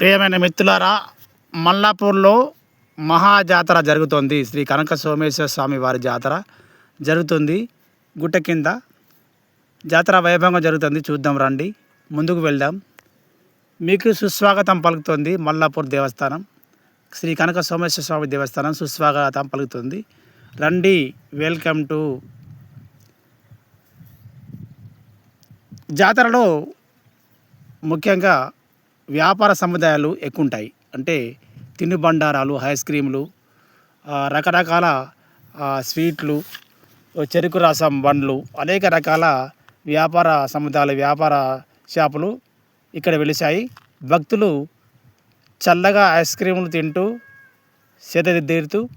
ప్రియమైన మిత్రులారా మల్లాపూర్లో మహాజాతర జరుగుతోంది. శ్రీ కనక సోమేశ్వర స్వామి వారి జాతర జరుగుతుంది. గుట్ట కింద జాతర వైభవంగా జరుగుతుంది. చూద్దాం రండి. ముందుకు వెళ్దాం. మీకు సుస్వాగతం పలుకుతుంది మల్లాపూర్ దేవస్థానం. శ్రీ కనక సోమేశ్వర స్వామి దేవస్థానం సుస్వాగతం పలుకుతుంది. రండి. వెల్కమ్ టు జాతరలో ముఖ్యంగా వ్యాపార సముదాయాలు ఎక్కువ ఉంటాయి అంటే తినుబండారాలు ఐస్ క్రీములు రకరకాల స్వీట్లు చెరుకు రసం బండ్లు అనేక రకాల వ్యాపార సముదాయాలు వ్యాపార షాపులు ఇక్కడ వెలిశాయి. భక్తులు చల్లగా ఐస్ క్రీములు తింటూ సేదతీరుతూ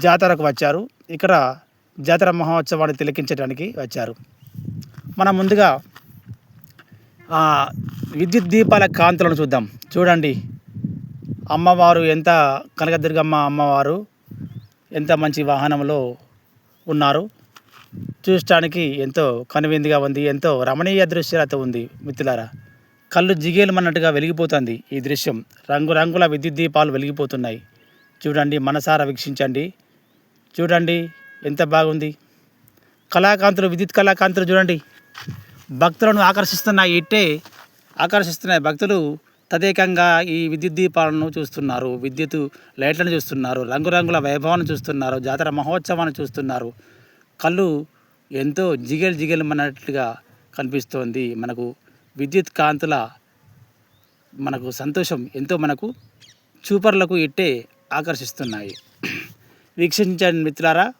జాతరకు వచ్చారు. ఇక్కడ జాతర మహోత్సవాన్ని తిలకించడానికి వచ్చారు. మనం ముందుగా విద్యుత్ దీపాల కాంతులను చూద్దాం. చూడండి. అమ్మవారు ఎంత కనకదుర్గమ్మ అమ్మవారు ఎంత మంచి వాహనంలో ఉన్నారు. చూడటానికి ఎంతో కనువిందుగా ఉంది ఎంతో రమణీయ దృశ్యాలతో ఉంది మిత్రులారా. కళ్ళు జిగేలమన్నట్టుగా వెలిగిపోతుంది ఈ దృశ్యం. రంగురంగుల విద్యుత్ దీపాలు వెలిగిపోతున్నాయి. చూడండి మనసారా వీక్షించండి. చూడండి ఎంత బాగుంది. కళాకాంతులు విద్యుత్ కళాకాంతులు చూడండి. భక్తులను ఆకర్షిస్తున్నాయి ఇట్టే ఆకర్షిస్తున్నాయి భక్తులు తదేకంగా ఈ విద్యుత్ దీపాలను చూస్తున్నారు. విద్యుత్ లైట్లను చూస్తున్నారు. రంగురంగుల వైభవాన్ని చూస్తున్నారు. జాతర మహోత్సవాన్ని చూస్తున్నారు. కళ్ళు ఎంతో జిగెలు జిగెలమన్నట్లుగా కనిపిస్తోంది. మనకు విద్యుత్ కాంతుల మనకు సంతోషం ఎంతో మనకు చూపర్లకు ఇట్టే ఆకర్షిస్తున్నాయి. వీక్షించండి మిత్రులారా.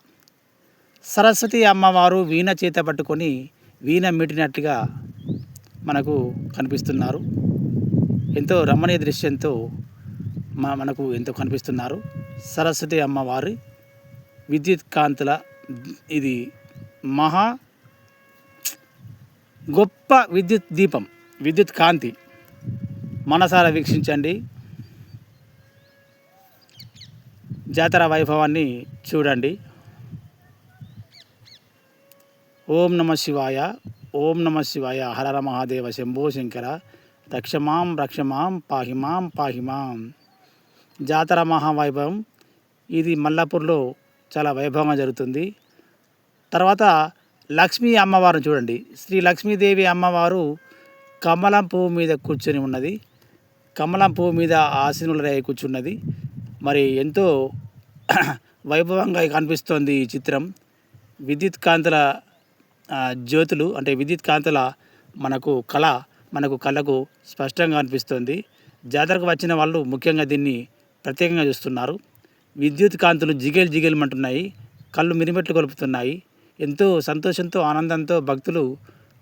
సరస్వతి అమ్మవారు వీణ చేత పట్టుకొని వీణ మీటినట్టుగా మనకు కనిపిస్తున్నారు. ఎంతో రమణీయ దృశ్యంతో మా మనకు ఎంతో కనిపిస్తున్నారు. సరస్వతి అమ్మవారి విద్యుత్ కాంతుల ఇది మహా గొప్ప విద్యుత్ దీపం విద్యుత్ కాంతి. మనసారా వీక్షించండి. జాతర వైభవాన్ని చూడండి. ఓం నమ శివాయ ఓం నమ శివాయ హరర మహాదేవ శంభో శంకర రక్షమాం రక్షమాం పాహిమాం పాహిమాం. జాతర మహావైభవం. ఇది మల్లాపూర్లో చాలా వైభవంగా జరుగుతుంది. తర్వాత లక్ష్మీ అమ్మవారిని చూడండి. శ్రీ లక్ష్మీదేవి అమ్మవారు కమలం పువ్వు మీద కూర్చొని ఉన్నది. కమలం పువ్వు మీద ఆసీనులరై కూర్చున్నది. మరి ఎంతో వైభవంగా కనిపిస్తోంది ఈ చిత్రం. విద్యుత్ కాంతుల జ్యోతులు అంటే విద్యుత్ కాంతుల మనకు కళ మనకు కళ్ళకు స్పష్టంగా అనిపిస్తుంది. జాతరకు వచ్చిన వాళ్ళు ముఖ్యంగా దీన్ని ప్రత్యేకంగా చూస్తున్నారు. విద్యుత్ కాంతులు జిగేలు జిగేలమంటున్నాయి కళ్ళు మిరిమెట్లు కొలుపుతున్నాయి. ఎంతో సంతోషంతో ఆనందంతో భక్తులు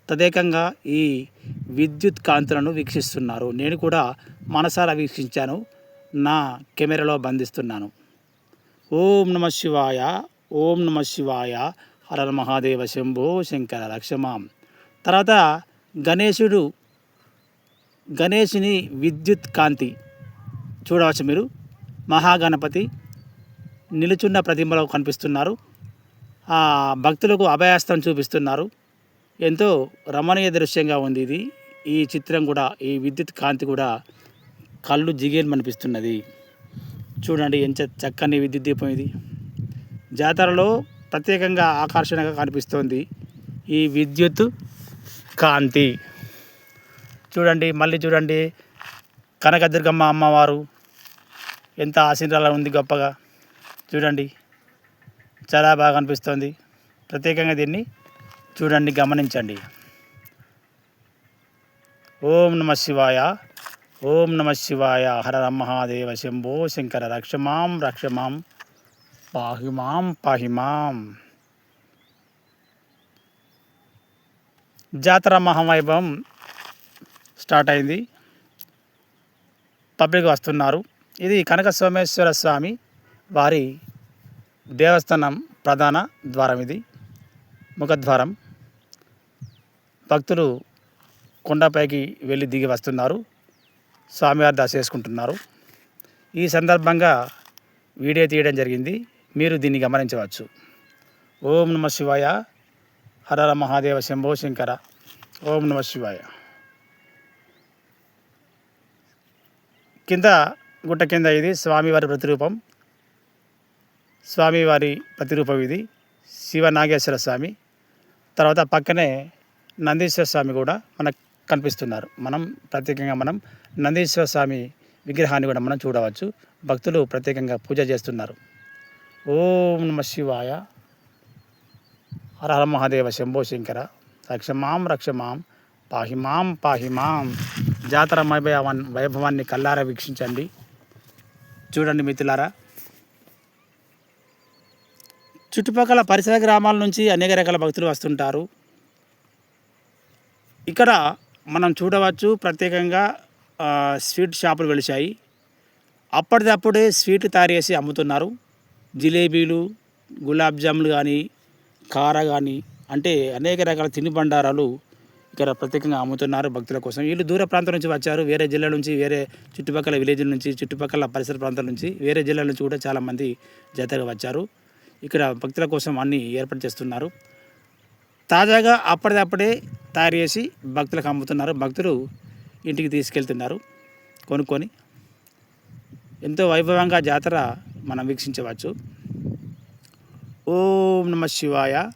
తదేకంగా ఈ విద్యుత్ కాంతులను వీక్షిస్తున్నారు. నేను కూడా మనసారా వీక్షించాను. నా కెమెరాలో బంధిస్తున్నాను. ఓం నమ శివాయ ఓం నమ శివాయ. హర మహాదేవ శంభో శంకర లక్ష్మాం తర్వాత గణేశుడు గణేశుని విద్యుత్ కాంతి. చూడవచ్చు మీరు. మహాగణపతి నిలుచున్న ప్రతిమలో కనిపిస్తున్నారు. ఆ భక్తులకు అభయాస్తం చూపిస్తున్నారు. ఎంతో రమణీయ దృశ్యంగా ఉంది ఇది. ఈ చిత్రం కూడా ఈ విద్యుత్ కాంతి కూడా కళ్ళు జిగేలు చూడండి ఎంత చక్కని విద్యుత్ దీపం ఇది. జాతరలో ప్రత్యేకంగా ఆకర్షణగా కనిపిస్తోంది. ఈ విద్యుత్ కాంతి. చూడండి మళ్ళీ చూడండి. కనకదుర్గమ్మ అమ్మవారు ఎంత ఆశీర్వాద ఉంది గొప్పగా. చూడండి చాలా బాగా అనిపిస్తోంది ప్రత్యేకంగా దీన్ని చూడండి గమనించండి. ఓం నమ శివాయ. ఓం నమ శివాయ. హర మహాదేవ శంభో శంకర రక్షమాం రక్షమాం పాహిమాం పాహిమాం. జాతర మహావైభవం స్టార్ట్ అయింది. పబ్లిక్ వస్తున్నారు. ఇది కనక సోమేశ్వర స్వామి వారి దేవస్థానం ప్రధాన ద్వారం ఇది ముఖద్వారం. భక్తులు కొండపైకి వెళ్ళి దిగి వస్తున్నారు. స్వామివారి దశ చేసుకుంటున్నారు. ఈ సందర్భంగా వీడియో తీయడం జరిగింది. మీరు దీన్ని గమనించవచ్చు. ఓం నమ శివాయ. హరర మహాదేవ శంభో శంకర. ఓం నమ శివాయ. కింద గుట్ట కింద ఇది స్వామివారి ప్రతిరూపం. స్వామివారి ప్రతిరూపం ఇది శివ నాగేశ్వర స్వామి. తర్వాత పక్కనే నందీశ్వర స్వామి కూడా మనకు కనిపిస్తున్నారు. మనం ప్రత్యేకంగా మనం నందీశ్వర స్వామి విగ్రహాన్ని కూడా మనం చూడవచ్చు. భక్తులు ప్రత్యేకంగా పూజ చేస్తున్నారు. ఓం నమ శివాయ. హర హర మహాదేవ శంభో శంకర. రక్షమాం రక్షమాం పాహి మాం జాతర వైభవాన్ని వైభవాన్ని కల్లారా వీక్షించండి. చూడండి మిత్రులారా. చుట్టుపక్కల పరిసర గ్రామాల నుంచి అనేక రకాల భక్తులు వస్తుంటారు. ఇక్కడ మనం చూడవచ్చు ప్రత్యేకంగా స్వీట్ షాపులు వెలిశాయి. అప్పటిదప్పుడే స్వీట్ తయారు చేసి అమ్ముతున్నారు. జిలేబీలు గులాబ్ జాములు కానీ కార కానీ అంటే అనేక రకాల తిని బండారాలు ఇక్కడ ప్రత్యేకంగా అమ్ముతున్నారు భక్తుల కోసం. వీళ్ళు దూర ప్రాంతం నుంచి వచ్చారు. వేరే జిల్లా నుంచి వేరే చుట్టుపక్కల విలేజ్ నుంచి చుట్టుపక్కల పరిసర ప్రాంతాల నుంచి వేరే జిల్లాల నుంచి కూడా చాలామంది జాతరగా వచ్చారు. ఇక్కడ భక్తుల కోసం అన్ని ఏర్పాటు చేస్తున్నారు. తాజాగా అప్పటిదప్పుడే తయారు చేసి భక్తులకు అమ్ముతున్నారు. భక్తులు ఇంటికి తీసుకెళ్తున్నారు కొనుక్కొని. ఎంతో వైభవంగా జాతర మనం వీక్షించవచ్చు. ఓం నమ శివాయ.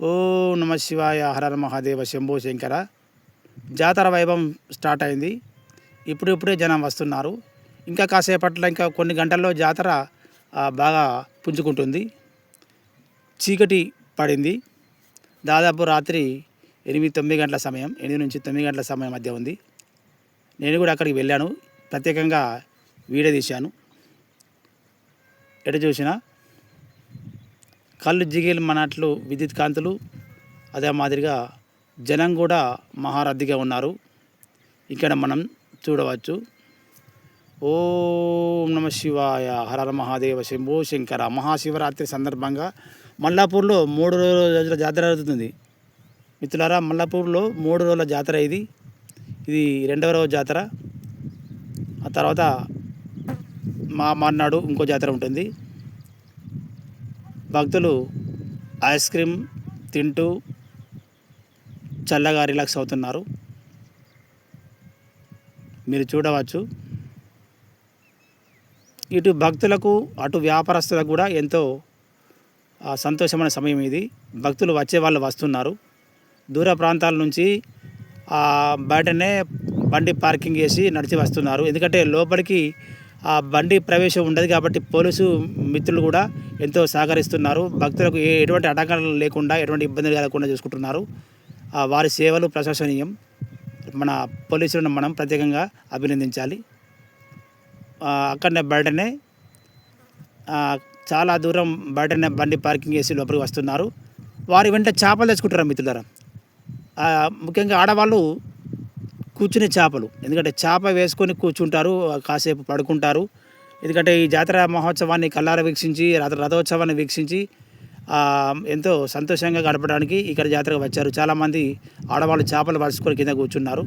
ఓం నమ శివాయ. హరర మహాదేవ శంభో శంకర. జాతర వైభవం స్టార్ట్ అయింది. ఇప్పుడిప్పుడే జనం వస్తున్నారు. ఇంకా కాసేపట్లో ఇంకా కొన్ని గంటల్లో జాతర బాగా పుంజుకుంటుంది. చీకటి పడింది. దాదాపు రాత్రి ఎనిమిది తొమ్మిది గంటల సమయం ఎనిమిది నుంచి తొమ్మిది గంటల సమయం మధ్య ఉంది. నేను కూడా అక్కడికి వెళ్ళాను. ప్రత్యేకంగా వీడియో తీశాను ఎటు చూసినా కళ్ళు జిగేలు మనట్లు విద్యుత్ కాంతులు అదే మాదిరిగా జనం కూడా మహారద్దీగా ఉన్నారు. ఇక్కడ మనం చూడవచ్చు. ఓం నమ శివాయ హరర మహాదేవ శంభో శంకర. మహాశివరాత్రి సందర్భంగా మల్లాపూర్లో మూడు రోజుల జాతర జరుగుతుంది. మిత్రులారా మల్లాపూర్లో మూడు రోజుల జాతర ఇది. ఇది రెండవ రోజు జాతర. ఆ తర్వాత మా మర్నాడు ఇంకో జాతర ఉంటుంది. భక్తులు ఐస్ క్రీమ్ తింటూ చల్లగా రిలాక్స్ అవుతున్నారు. మీరు చూడవచ్చు. ఇటు భక్తులకు అటు వ్యాపారస్తులకు కూడా ఎంతో సంతోషమైన సమయం ఇది. భక్తులు వచ్చే వాళ్ళు వస్తున్నారు. దూర ప్రాంతాల నుంచి బయటనే బండి పార్కింగ్ చేసి నడిచి వస్తున్నారు. ఎందుకంటే లోపలికి ఆ బండి ప్రవేశం ఉండదు కాబట్టి పోలీసు మిత్రులు కూడా ఎంతో సహకరిస్తున్నారు. భక్తులకు ఎటువంటి ఆటంకాలు లేకుండా ఎటువంటి ఇబ్బందులు కలగకుండా చూసుకుంటున్నారు. వారి సేవలు ప్రశంసనీయం. మన పోలీసులను మనం ప్రత్యేకంగా అభినందించాలి. అక్కడనే బయటనే చాలా దూరం బయటనే బండి పార్కింగ్ చేసి లోపలికి వస్తున్నారు. వారి వెంట చేపలు తెచ్చుకుంటారు మిత్రులారా. ముఖ్యంగా ఆడవాళ్ళు కూర్చునే చేపలు. ఎందుకంటే చేప వేసుకొని కూర్చుంటారు కాసేపు పడుకుంటారు. ఎందుకంటే ఈ జాతర మహోత్సవాన్ని కల్లార వీక్షించి రథ రథోత్సవాన్ని వీక్షించి ఎంతో సంతోషంగా గడపడానికి ఇక్కడ జాతరకు వచ్చారు. చాలామంది ఆడవాళ్ళు చేపలు పరుచుకొని కింద కూర్చున్నారు.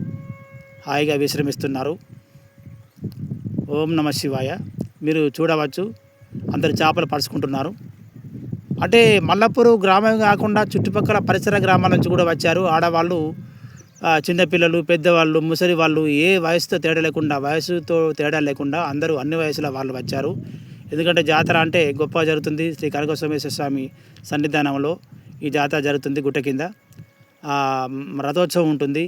హాయిగా విశ్రమిస్తున్నారు. ఓం నమ శివాయ. మీరు చూడవచ్చు అందరు చేపలు పరుచుకుంటున్నారు. అంటే మల్లపూరు గ్రామం కాకుండా చుట్టుపక్కల పరిసర గ్రామాల నుంచి కూడా వచ్చారు. ఆడవాళ్ళు చిన్నపిల్లలు పెద్దవాళ్ళు ముసలి వాళ్ళు ఏ వయసుతో తేడా లేకుండా వయసుతో తేడా లేకుండా అందరూ అన్ని వయసుల వాళ్ళు వచ్చారు. ఎందుకంటే జాతర అంటే గొప్పగా జరుగుతుంది. శ్రీ కనకసోమేశ్వర స్వామి సన్నిధానంలో ఈ జాతర జరుగుతుంది గుట్ట కింద. రథోత్సవం ఉంటుంది.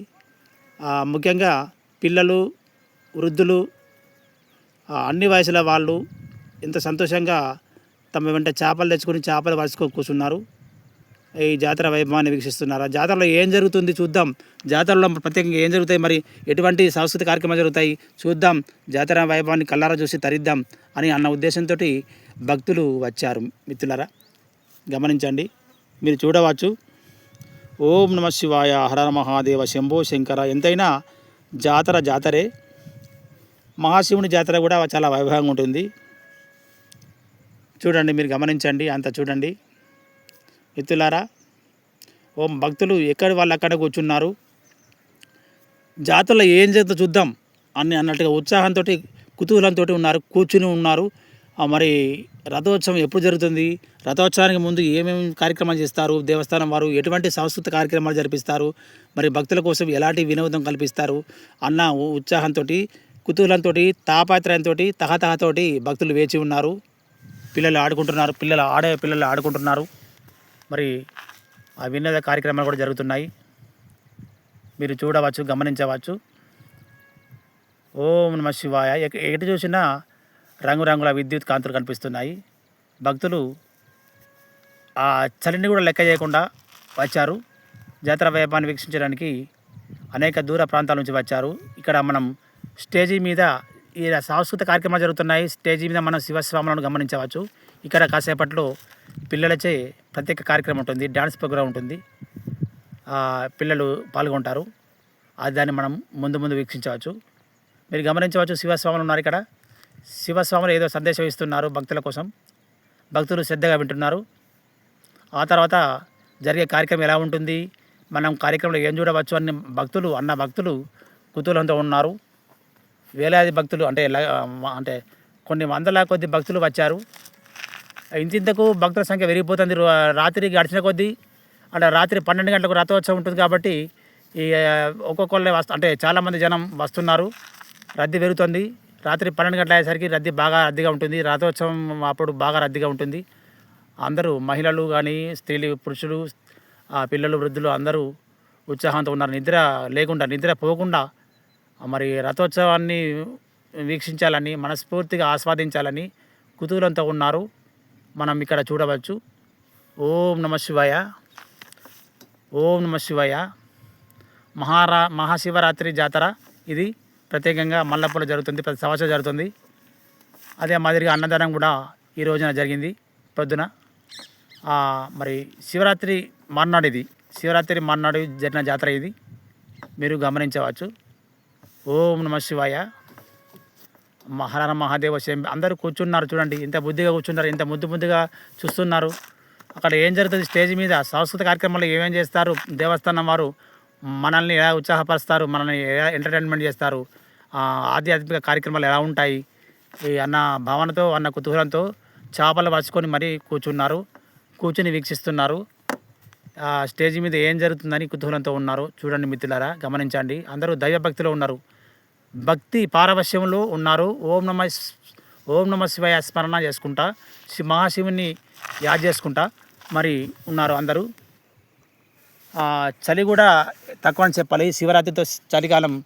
ముఖ్యంగా పిల్లలు వృద్ధులు అన్ని వయసుల వాళ్ళు ఎంత సంతోషంగా తమ వెంట చేపలు తెచ్చుకొని చేపలు పరుచుకొని కూర్చున్నారు. ఈ జాతర వైభవాన్ని వీక్షిస్తున్నారు? జాతరలో ఏం జరుగుతుంది చూద్దాం. జాతరలో ప్రత్యేకంగా ఏం జరుగుతాయి? మరి ఎటువంటి సాంస్కృతిక కార్యక్రమాలు జరుగుతాయి? చూద్దాం. జాతర వైభవాన్ని కల్లారా చూసి తరిద్దాం అని అన్న ఉద్దేశంతో భక్తులు వచ్చారు. మిత్రులారా గమనించండి. మీరు చూడవచ్చు. ఓం నమ శివాయ. హర మహాదేవ. శంభో శంకర. ఎంతైనా జాతర జాతరే. మహాశివుని జాతర కూడా చాలా వైభవంగా ఉంటుంది. చూడండి మీరు గమనించండి. అంత చూడండి. మిత్రులారా ఓం భక్తులు ఎక్కడి వాళ్ళు అక్కడ కూర్చున్నారు? జాతరలో ఏం చేద్దాం చూద్దాం అని అన్నట్టుగా ఉత్సాహంతో కుతూహలంతో ఉన్నారు కూర్చుని ఉన్నారు. మరి రథోత్సవం ఎప్పుడు జరుగుతుంది? రథోత్సవానికి ముందు ఏమేమి కార్యక్రమాలు చేస్తారు? దేవస్థానం వారు ఎటువంటి సాంస్కృతిక కార్యక్రమాలు జరిపిస్తారు? మరి భక్తుల కోసం ఎలాంటి వినోదం కల్పిస్తారు? అన్న ఉత్సాహంతో కుతూహలంతో తాపాత్రయంతో తహతహతోటి భక్తులు వేచి ఉన్నారు. పిల్లలు ఆడుకుంటున్నారు పిల్లలు ఆడే పిల్లలు ఆడుకుంటున్నారు. మరి ఆ వినోద కార్యక్రమాలు కూడా జరుగుతున్నాయి. మీరు చూడవచ్చు గమనించవచ్చు. ఓం నమ శివాయ. ఎటు చూసినా రంగురంగుల విద్యుత్ కాంతులు కనిపిస్తున్నాయి. భక్తులు ఆ చలిని కూడా లెక్క చేయకుండా వచ్చారు. జాతర వైభవాన్ని వీక్షించడానికి అనేక దూర ప్రాంతాల నుంచి వచ్చారు. ఇక్కడ మనం స్టేజీ మీద ఈ సాంస్కృతిక కార్యక్రమాలు జరుగుతున్నాయి. స్టేజీ మీద మనం శివస్వాములను గమనించవచ్చు. ఇక్కడ కాసేపట్లో పిల్లలచే ప్రత్యేక కార్యక్రమం ఉంటుంది డ్యాన్స్ ప్రోగ్రాం ఉంటుంది. పిల్లలు పాల్గొంటారు. అది దాన్ని మనం ముందు ముందు వీక్షించవచ్చు. మీరు గమనించవచ్చు శివస్వాములు ఉన్నారు ఇక్కడ. శివస్వాములు ఏదో సందేశం ఇస్తున్నారు భక్తుల కోసం. భక్తులు శ్రద్ధగా వింటున్నారు. ఆ తర్వాత జరిగే కార్యక్రమం ఎలా ఉంటుంది? మనం కార్యక్రమంలో ఏం చూడవచ్చు అని భక్తులు అన్న భక్తులు కుతూహలంతో ఉన్నారు. వేలాది భక్తులు అంటే అంటే కొన్ని వందల కొద్ది భక్తులు వచ్చారు. ఇంతింతకు భక్తుల సంఖ్య పెరిగిపోతుంది. రాత్రి గడిచిన కొద్దీ అంటే రాత్రి పన్నెండు గంటలకు రథోత్సవం ఉంటుంది కాబట్టి ఈ ఒక్కొక్కళ్ళే వస్తు అంటే చాలామంది జనం వస్తున్నారు. రద్దీ పెరుగుతుంది. రాత్రి పన్నెండు గంటల అయ్యేసరికి రద్దీ బాగా రద్దీగా ఉంటుంది. రథోత్సవం అప్పుడు బాగా రద్దీగా ఉంటుంది. అందరూ మహిళలు కానీ స్త్రీలు పురుషులు ఆ పిల్లలు వృద్ధులు అందరూ ఉత్సాహంతో ఉన్నారు. నిద్ర లేకుండా నిద్ర పోకుండా మరి రథోత్సవాన్ని వీక్షించాలని మనస్ఫూర్తిగా ఆస్వాదించాలని కుతూహలంతో ఉన్నారు. మనం ఇక్కడ చూడవచ్చు. ఓం నమ శివాయ. ఓం నమ శివాయ. మహారా మహాశివరాత్రి జాతర. ఇది ప్రత్యేకంగా మల్లపూలు జరుగుతుంది ప్రతి సంవత్సరం జరుగుతుంది. అదే మాదిరిగా అన్నదానం కూడా ఈ రోజున జరిగింది పొద్దున. మరి శివరాత్రి మర్నాడు ఇది. శివరాత్రి మర్నాడు జరిగిన జాతర ఇది. మీరు గమనించవచ్చు. ఓం నమ శివాయ. మహారాణ మహాదేవ శంభ అందరూ కూర్చున్నారు చూడండి. ఇంత బుద్ధిగా కూర్చున్నారు ఇంత ముద్దు ముద్దుగా చూస్తున్నారు. అక్కడ ఏం జరుగుతుంది? స్టేజ్ మీద సాంస్కృతిక కార్యక్రమాలు ఏమేం చేస్తారు? దేవస్థానం వారు మనల్ని ఎలా ఉత్సాహపరుస్తారు? మనల్ని ఎలా ఎంటర్టైన్మెంట్ చేస్తారు? ఆధ్యాత్మిక కార్యక్రమాలు ఎలా ఉంటాయి? ఈ అన్న భావనతో అన్న కుతూహలంతో చేపలు పరుచుకొని మరీ కూర్చున్నారు. కూర్చుని వీక్షిస్తున్నారు. స్టేజ్ మీద ఏం జరుగుతుందని కుతూహలంతో ఉన్నారు. చూడండి మిత్రులారా గమనించండి. అందరూ దైవభక్తిలో ఉన్నారు. భక్తి పారవశ్యంలో ఉన్నారు. ఓం నమ ఓం నమ శివాయ స్మరణ చేసుకుంటా. మహాశివుని యాద్ చేసుకుంటా. మరి ఉన్నారు అందరూ. చలి కూడా తక్కువ అని చెప్పాలి. శివరాత్రితో చలికాలం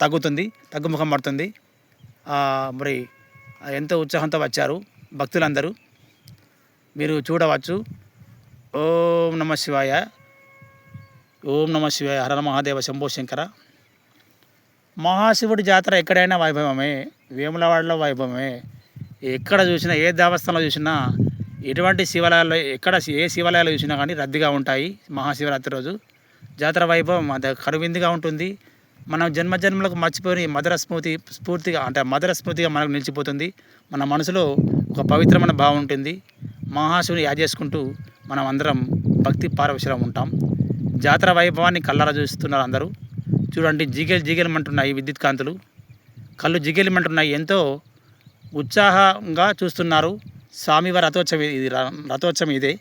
తగ్గుతుంది తగ్గుముఖం పడుతుంది. మరి ఎంతో ఉత్సాహంతో వచ్చారు భక్తులందరూ. మీరు చూడవచ్చు. ఓం నమ శివాయ. ఓం నమ శివాయ. హర మహాదేవ శంభో శంకర. మహాశివుడి జాతర ఎక్కడైనా వైభవమే వేములవాడలో వైభవమే. ఎక్కడ చూసినా ఏ దేవస్థానంలో చూసినా ఎటువంటి శివాలయాల్లో ఎక్కడ ఏ శివాలయాలు చూసినా కానీ రద్దీగా ఉంటాయి మహాశివరాత్రి రోజు. జాతర వైభవం అది కరువిందిగా ఉంటుంది. మనం జన్మ జన్మలకు మర్చిపోయి మధుర స్మృతి స్ఫూర్తిగా అంటే మధుర స్మృతిగా మనకు నిలిచిపోతుంది. మన మనసులో ఒక పవిత్రమైన భావం ఉంటుంది. మహాశివుని యాద చేసుకుంటూ మనం అందరం భక్తి పారవశరం ఉంటాం. జాతర వైభవాన్ని కళ్ళారా చూస్తున్నారు అందరూ. చూడండి జిగేలు జిగేలమంటున్నాయి విద్యుత్ కాంతులు. కళ్ళు జిగేలిమంటున్నాయి. ఎంతో ఉత్సాహంగా చూస్తున్నారు. స్వామివారి రథోత్సవం ఇది రథోత్సవం ఇదే.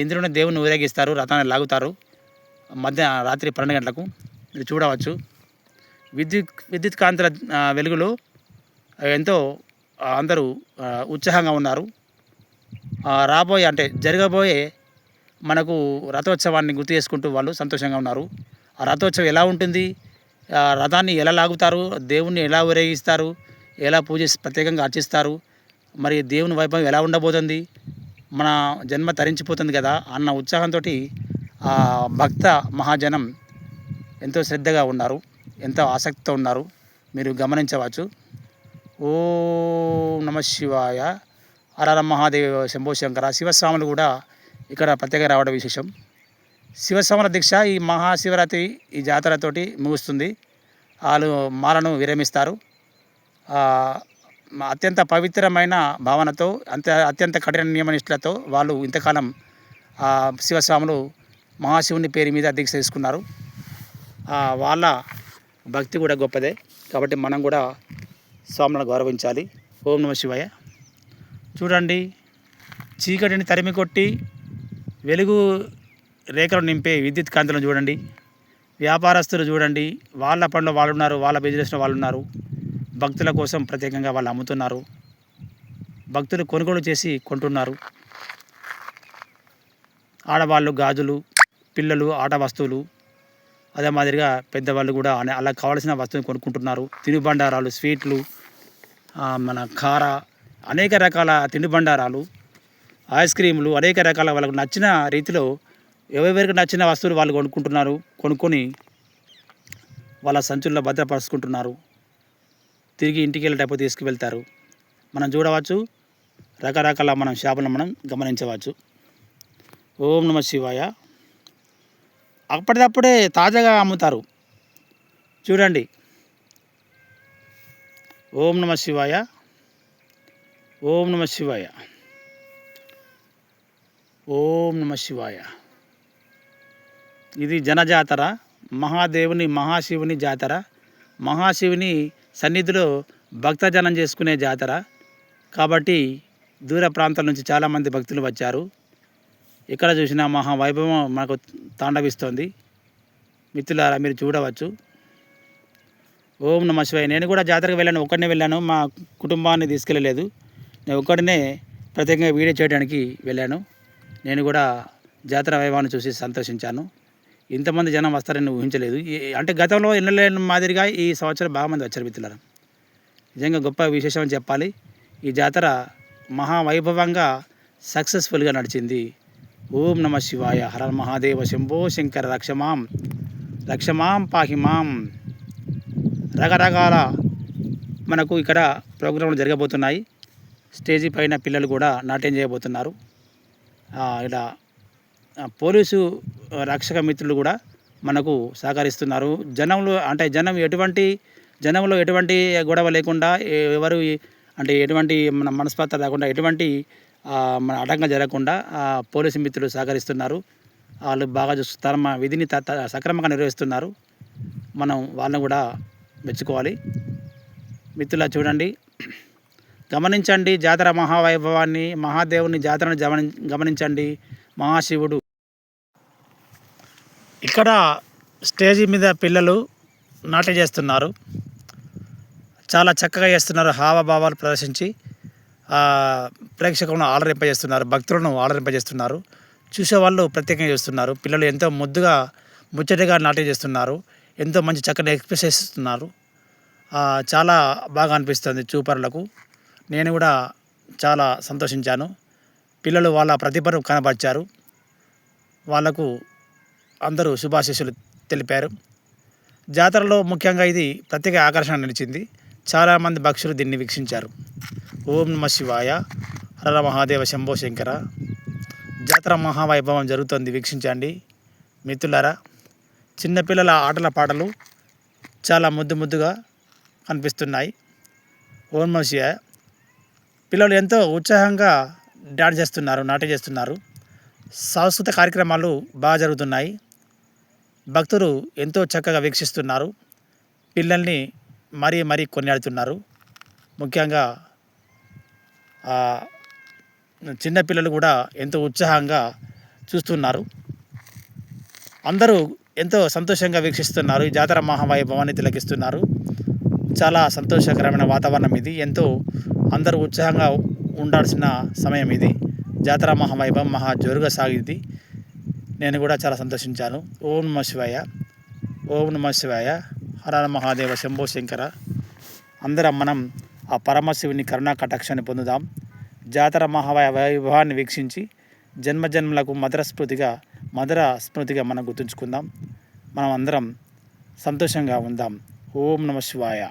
ఇంద్రుని దేవుని ఊరేగిస్తారు రథాన్ని లాగుతారు. మధ్య రాత్రి పన్నెండు గంటలకు. మీరు చూడవచ్చు. విద్యుత్ విద్యుత్ కాంతుల వెలుగులో ఎంతో అందరూ ఉత్సాహంగా ఉన్నారు. రాబోయే అంటే జరగబోయే మనకు రథోత్సవాన్ని గుర్తు చేసుకుంటూ వాళ్ళు సంతోషంగా ఉన్నారు. రథోత్సవం ఎలా ఉంటుంది? రథాన్ని ఎలా లాగుతారు? దేవుణ్ణి ఎలా ఊరేగిస్తారు? ఎలా పూజ ప్రత్యేకంగా అర్చిస్తారు? మరి దేవుని వైభవం ఎలా ఉండబోతుంది? మన జన్మ తరించిపోతుంది కదా అన్న ఉత్సాహంతో ఆ భక్త మహాజనం ఎంతో శ్రద్ధగా ఉన్నారు ఎంతో ఆసక్తితో ఉన్నారు. మీరు గమనించవచ్చు. ఓ నమ శివాయ. హరర మహాదేవ శంభో శంకర. శివస్వాములు కూడా ఇక్కడ ప్రత్యేక రావడం విశేషం. శివస్వాముల దీక్ష ఈ మహాశివరాత్రి ఈ జాతరతోటి ముగుస్తుంది. వాళ్ళు మాలను విరమిస్తారు. అత్యంత పవిత్రమైన భావనతో అంత అత్యంత కఠిన నియమనిష్టలతో వాళ్ళు ఇంతకాలం శివస్వాములు మహాశివుని పేరు మీద దీక్ష తీసుకున్నారు. వాళ్ళ భక్తి కూడా గొప్పదే. కాబట్టి మనం కూడా స్వాములను గౌరవించాలి. ఓం నమ శివాయ. చూడండి చీకటిని తరిమి కొట్టి వెలుగు రేఖలు నింపే విద్యుత్ కాంతులను చూడండి. వ్యాపారస్తులు చూడండి. వాళ్ళ పనిలో వాళ్ళు ఉన్నారు వాళ్ళ బిజినెస్లో వాళ్ళు ఉన్నారు భక్తుల కోసం ప్రత్యేకంగా వాళ్ళు అమ్ముతున్నారు. భక్తులు కొనుగోలు చేసి కొంటున్నారు. ఆడవాళ్ళు గాజులు పిల్లలు ఆట వస్తువులు అదే మాదిరిగా పెద్దవాళ్ళు కూడా అలా కావాల్సిన వస్తువులు కొనుక్కుంటున్నారు. తినుబండారాలు స్వీట్లు మన కార అనేక రకాల తినుబండారాలు ఐస్ క్రీములు అనేక రకాల వాళ్ళకు నచ్చిన రీతిలో ఎవరెవరికి నచ్చిన వస్తువులు వాళ్ళు కొనుక్కుంటున్నారు కొనుక్కొని వాళ్ళ సంచుల్లో భద్రపరుచుకుంటున్నారు తిరిగి ఇంటికి వెళ్ళేటప్పుడు తీసుకువెళ్తారు. మనం చూడవచ్చు రకరకాల మనం షాపులను మనం గమనించవచ్చు. ఓం నమ శివాయ. అప్పటిదప్పుడే తాజాగా అమ్ముతారు. చూడండి. ఓం నమ శివాయ. ఓం నమ శివాయ. ఓం నమ శివాయ. ఇది జనజాతర మహాదేవుని మహాశివుని జాతర. మహాశివుని సన్నిధిలో భక్తజనం చేసుకునే జాతర. కాబట్టి దూర ప్రాంతాల నుంచి చాలామంది భక్తులు వచ్చారు. ఎక్కడ చూసినా మహా వైభవం మనకు తాండవిస్తోంది. మిత్రులారా మీరు చూడవచ్చు. ఓం నమ శివాయ. నేను కూడా జాతరకు వెళ్ళాను ఒక్కడనే వెళ్ళాను. మా కుటుంబాన్ని తీసుకెళ్ళలేదు. నేను ఒక్కడినే ప్రత్యేకంగా వీడియో చేయడానికి వెళ్ళాను. నేను కూడా జాతర వైభవాన్ని చూసి సంతోషించాను. ఇంతమంది జనం వస్తారని ఊహించలేదు. అంటే గతంలో ఎన్నలేని మాదిరిగా ఈ సంవత్సరం బాగా మంది వచ్చారు మిత్రులారా. నిజంగా గొప్ప విశేషం చెప్పాలి. ఈ జాతర మహావైభవంగా సక్సెస్ఫుల్గా నడిచింది. ఓం నమ శివాయ. హర మహాదేవ శంభో శంకర రక్షమాం. రక్షమాం పాహిమాం రకరకాల మనకు ఇక్కడ ప్రోగ్రాంలు జరగబోతున్నాయి. స్టేజీ పైన పిల్లలు కూడా నాట్యం చేయబోతున్నారు. ఇక్కడ ఇలా పోలీసు రక్షక మిత్రులు కూడా మనకు సహకరిస్తున్నారు. జనంలో అంటే జనం ఎటువంటి జనంలో ఎటువంటి గొడవ లేకుండా ఎవరు అంటే ఎటువంటి మన మనస్పర్ధ లేకుండా ఎటువంటి మన ఆటంకం జరగకుండా పోలీసు మిత్రులు సహకరిస్తున్నారు. వాళ్ళు బాగా చూస్తారు మా విధిని త- త- సక్రమంగా నిర్వహిస్తున్నారు. మనం వాళ్ళని కూడా మెచ్చుకోవాలి. మిత్రుల చూడండి. గమనించండి జాతర మహావైభవాన్ని మహాదేవుని జాతరను గమని గమనించండి. మహాశివుడు ఇక్కడ స్టేజీ మీద పిల్లలు నాట్యం చేస్తున్నారు. చాలా చక్కగా చేస్తున్నారు. హావభావాలు ప్రదర్శించి ప్రేక్షకులను ఆలరింపజేస్తున్నారు భక్తులను ఆలరింపజేస్తున్నారు చూసేవాళ్ళు ప్రత్యేకంగా చేస్తున్నారు. పిల్లలు ఎంతో ముద్దుగా ముచ్చటగా నాట్యం చేస్తున్నారు. ఎంతో మంచి చక్కని ఎక్స్ప్రెస్ చేస్తున్నారు చాలా బాగా అనిపిస్తుంది చూపరులకు. నేను కూడా చాలా సంతోషించాను. పిల్లలు వాళ్ళ ప్రతిభను కనబరిచారు. వాళ్ళకు అందరూ శుభాశీస్సులు తెలిపారు. జాతరలో ముఖ్యంగా ఇది ప్రత్యేక ఆకర్షణ నిలిచింది. చాలామంది భక్తులు దీన్ని వీక్షించారు. ఓం నమ శివాయ. హర మహాదేవ శంభో శంకర. జాతర మహావైభవం జరుగుతుంది. వీక్షించండి. మిత్రులారా చిన్నపిల్లల ఆటల పాటలు చాలా ముద్దు ముద్దుగా కనిపిస్తున్నాయి ఓం నమ శివాయ. పిల్లలు ఎంతో ఉత్సాహంగా డాన్స్ చేస్తున్నారు నాట్యం చేస్తున్నారు. సాంస్కృతిక కార్యక్రమాలు బాగా జరుగుతున్నాయి. భక్తులు ఎంతో చక్కగా వీక్షిస్తున్నారు. పిల్లల్ని మరీ మరీ కొనియాడుతున్నారు. ముఖ్యంగా చిన్నపిల్లలు కూడా ఎంతో ఉత్సాహంగా చూస్తున్నారు. అందరూ ఎంతో సంతోషంగా వీక్షిస్తున్నారు. ఈ జాతర మహావైభవాన్ని తిలకిస్తున్నారు. చాలా సంతోషకరమైన వాతావరణం ఇది. ఎంతో అందరూ ఉత్సాహంగా ఉండాల్సిన సమయం ఇది. జాతర మహావైభవం మహా జోరుగా సాగింది నేను కూడా చాలా సంతోషించాను. ఓం నమ శివాయ. ఓం నమ శివాయ. హర మహాదేవ శంభో శంకర. అందరం మనం ఆ పరమశివుని కరుణా కటాక్షాన్ని పొందుదాం. జాతర మహావయ వైభవాన్ని వీక్షించి జన్మజన్మలకు మధుర స్మృతిగా మధుర స్మృతిగా మనం గుర్తుంచుకుందాం. మనం అందరం సంతోషంగా ఉందాం. ఓం నమ శివాయ.